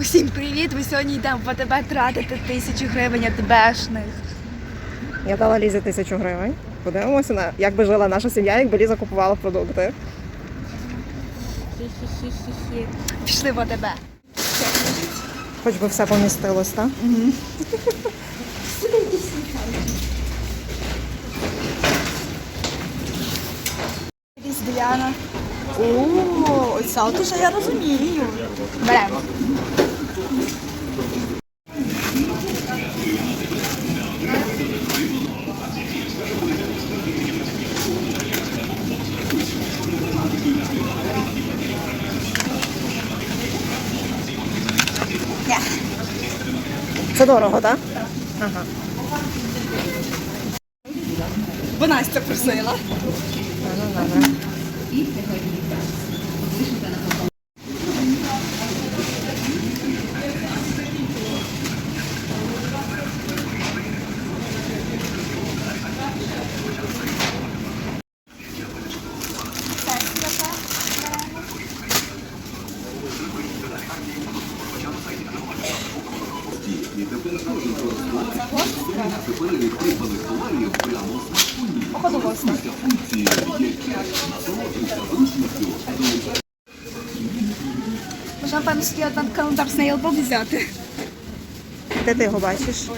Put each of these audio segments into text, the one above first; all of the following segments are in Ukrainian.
Усім привіт! Ми сьогодні йдемо в АТБ тратити тисячу гривень АТБшних. Я дала Лізі тисячу гривень. Подивимося, на як би жила наша сім'я, якби Ліза купувала продукти. Хі-хі-хі-хі. Пішли в АТБ. Хоч би все помістилось, так? Різдвяна. О, оця от уже я розумію. Беремо. Це дорого, так? Ага. Бо Настя просила. Ну, добре. Походу гостя. Можна, певно, собі один календар Снейлбок взяти. Де ти його бачиш?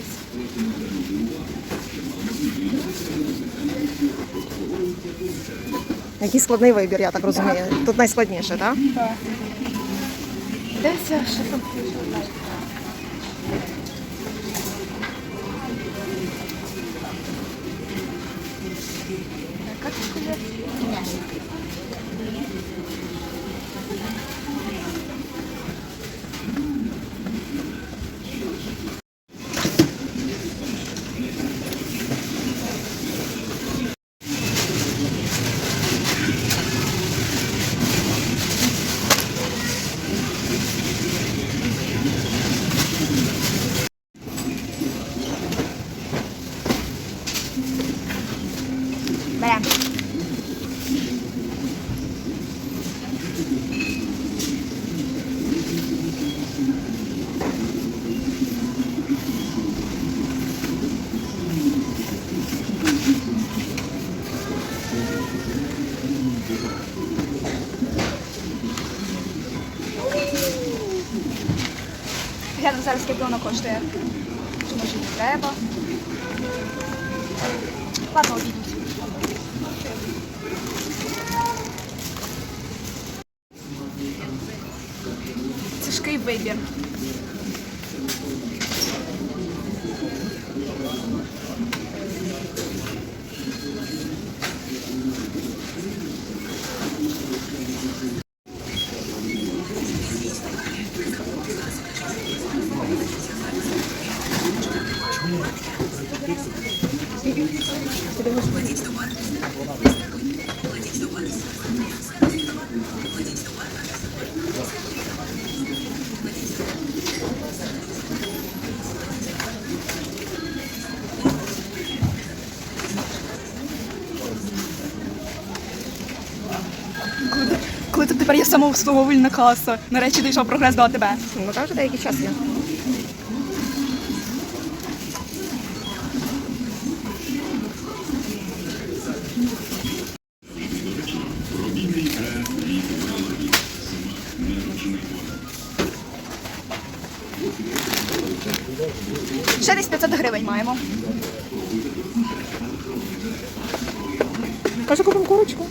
Який складний вибір, я так розумію. Тут найскладніше, так? Дивіться, що там пише. Как сказать? Гляну зараз, скільки воно коштує. Чи може не треба. Ладно, обійдуть. Тяжкий вибір. Тепер є самообслуговувальна каса. Нарешті дійшов прогрес до АТБ. Ну, так вже деякий час є. Ще десь 500 гривень маємо. Каже, купимо курочку.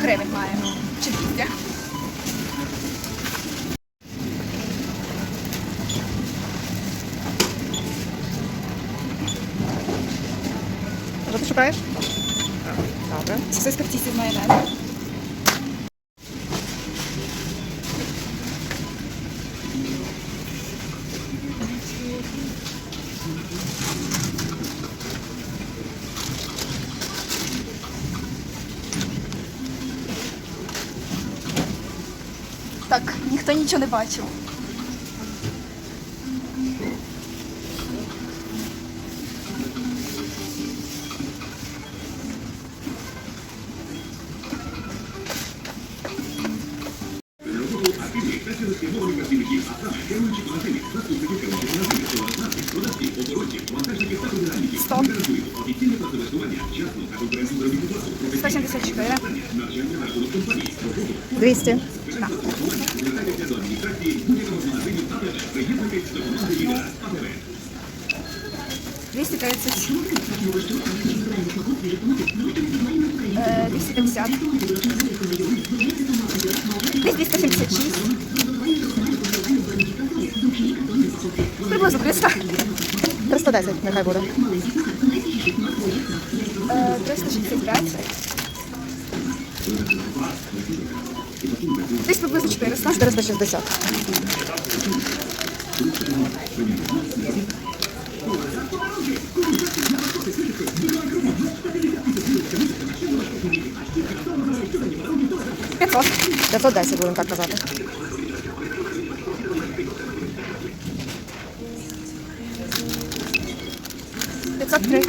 Гривень маємо. Чи 200. Що ти шукаєш? Добре. Сосиска в тісті з майонезом. ніхто нічого не бачив. Сто. 174. 200. Да. 230. 250. 276. Приблизно 300. 310, нехай буде. Е, 365. Десь приблизно 400, 460. П'ятсот. 510 будемо так казати. П'ятсот три.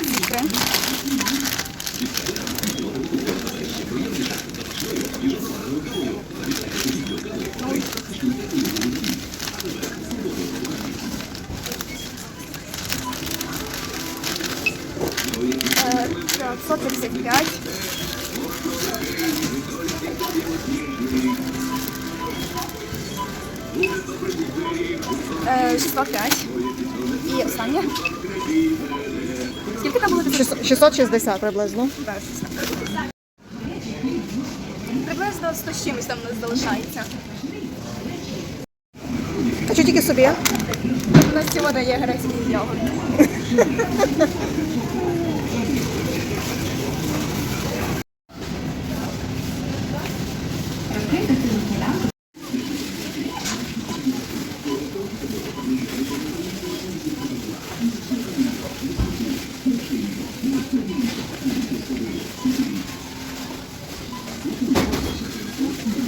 Е, 555. Е, 605. І останнє. Скільки там було? 660 приблизно. Так, 600. Приблизно 100 з чимось там у нас залишається. А що тільки собі? У нас сьогодні є грецький йогурт.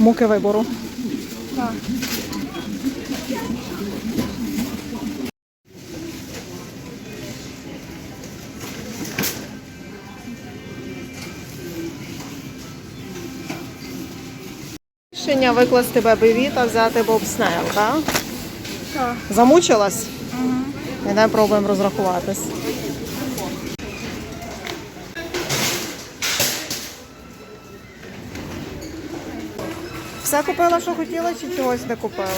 Муки вибору. Так. Рішення викласти бебі та взяти бобснейл, так? Так. Замучилась? Йдемо пробуємо розрахуватись. Все купила, що хотіла, чи чогось не купила?